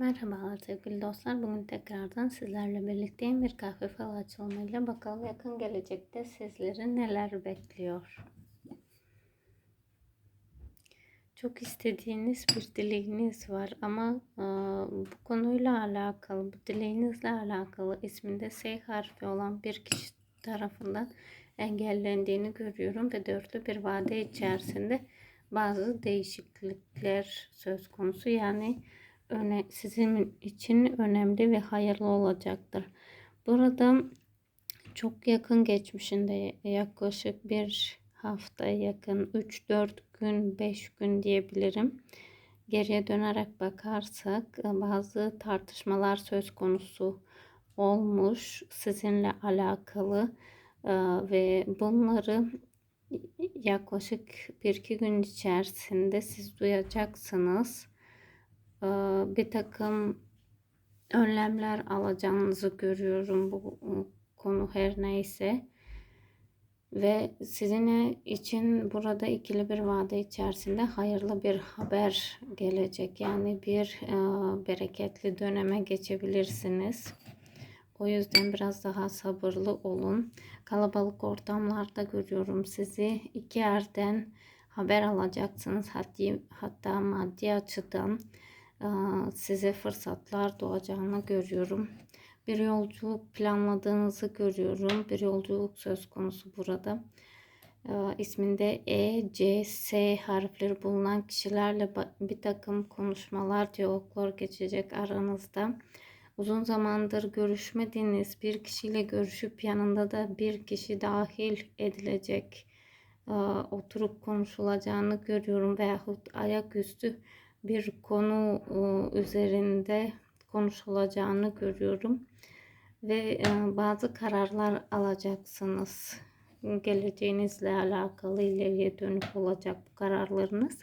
Merhabalar sevgili dostlar. Bugün tekrardan sizlerle birlikteyim. Bir kahve falı açılımıyla bakalım yakın gelecekte sizleri neler bekliyor. Çok istediğiniz bir dileğiniz var ama e, bu konuyla alakalı, bu dileğinizle alakalı isminde S harfi olan bir kişi tarafından engellendiğini görüyorum ve dörtlü bir vade içerisinde bazı değişiklikler söz konusu. Yani öne, sizin için önemli ve hayırlı olacaktır. Burada çok yakın geçmişinde yaklaşık bir hafta yakın 3-4 gün 5 gün diyebilirim. Geriye dönerek bakarsak bazı tartışmalar söz konusu olmuş sizinle alakalı e, ve bunları yaklaşık bir iki gün içerisinde siz duyacaksınız. Ee, bir takım önlemler alacağınızı görüyorum bu konu her neyse. Ve sizin için burada ikili bir vade içerisinde hayırlı bir haber gelecek. Yani bir e, bereketli döneme geçebilirsiniz. O yüzden biraz daha sabırlı olun. Kalabalık ortamlarda görüyorum sizi. İki yerden haber alacaksınız. Hatta, hatta maddi açıdan size fırsatlar doğacağını görüyorum. Bir yolculuk planladığınızı görüyorum. Bir yolculuk söz konusu burada. İsminde E, C, S harfleri bulunan kişilerle bir takım konuşmalar, diyaloglar geçecek aranızda. Uzun zamandır görüşmediğiniz bir kişiyle görüşüp yanında da bir kişi dahil edilecek oturup konuşulacağını görüyorum veyahut ayaküstü bir konu e, üzerinde konuşulacağını görüyorum ve e, bazı kararlar alacaksınız. Geleceğinizle alakalı ileriye dönük olacak bu kararlarınız.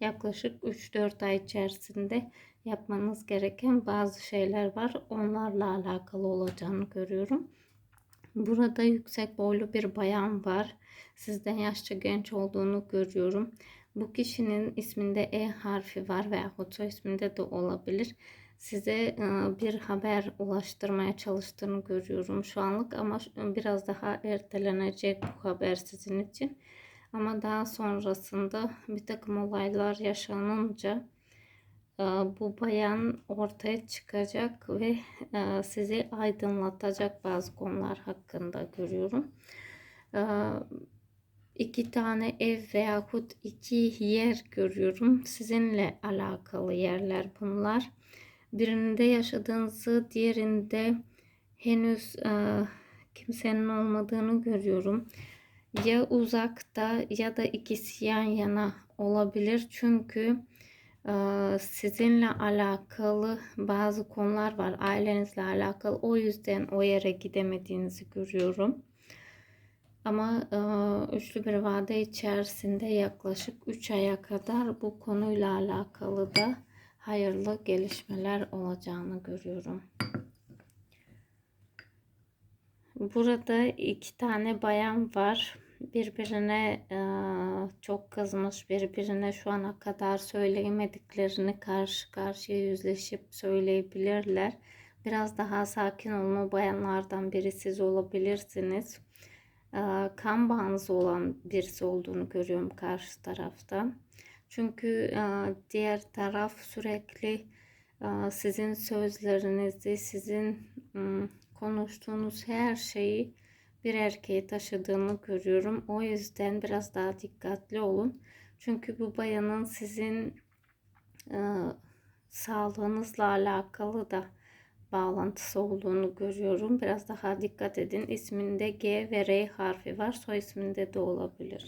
Yaklaşık 3-4 ay içerisinde yapmanız gereken bazı şeyler var. Onlarla alakalı olacağını görüyorum. Burada yüksek boylu bir bayan var. Sizden yaşça genç olduğunu görüyorum. Bu kişinin isminde E harfi var veya soy isminde de olabilir. Size bir haber ulaştırmaya çalıştığını görüyorum şu anlık ama biraz daha ertelenecek bu haber sizin için. Ama daha sonrasında bir takım olaylar yaşanınca bu bayan ortaya çıkacak ve sizi aydınlatacak bazı konular hakkında görüyorum iki tane ev veyahut iki yer görüyorum. Sizinle alakalı yerler bunlar. Birinde yaşadığınızı, diğerinde henüz e, kimsenin olmadığını görüyorum. Ya uzakta ya da ikisi yan yana olabilir. Çünkü e, sizinle alakalı bazı konular var. Ailenizle alakalı. O yüzden o yere gidemediğinizi görüyorum. Ama e, üçlü bir vade içerisinde yaklaşık 3 aya kadar bu konuyla alakalı da hayırlı gelişmeler olacağını görüyorum. Burada iki tane bayan var. Birbirine e, çok kızmış, birbirine şu ana kadar söyleyemediklerini karşı karşıya yüzleşip söyleyebilirler. Biraz daha sakin olma bayanlardan biri siz olabilirsiniz kan bağınız olan birisi olduğunu görüyorum karşı tarafta. Çünkü diğer taraf sürekli sizin sözlerinizi, sizin konuştuğunuz her şeyi bir erkeğe taşıdığını görüyorum. O yüzden biraz daha dikkatli olun. Çünkü bu bayanın sizin sağlığınızla alakalı da bağlantısı olduğunu görüyorum. Biraz daha dikkat edin. İsminde G ve R harfi var. Soy isminde de olabilir.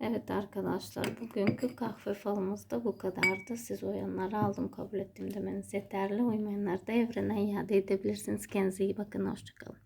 Evet arkadaşlar bugünkü kahve falımız da bu kadardı. Siz uyanları aldım kabul ettim demeniz yeterli. Uymayanları da evrene iade edebilirsiniz. Kendinize iyi bakın. Hoşçakalın.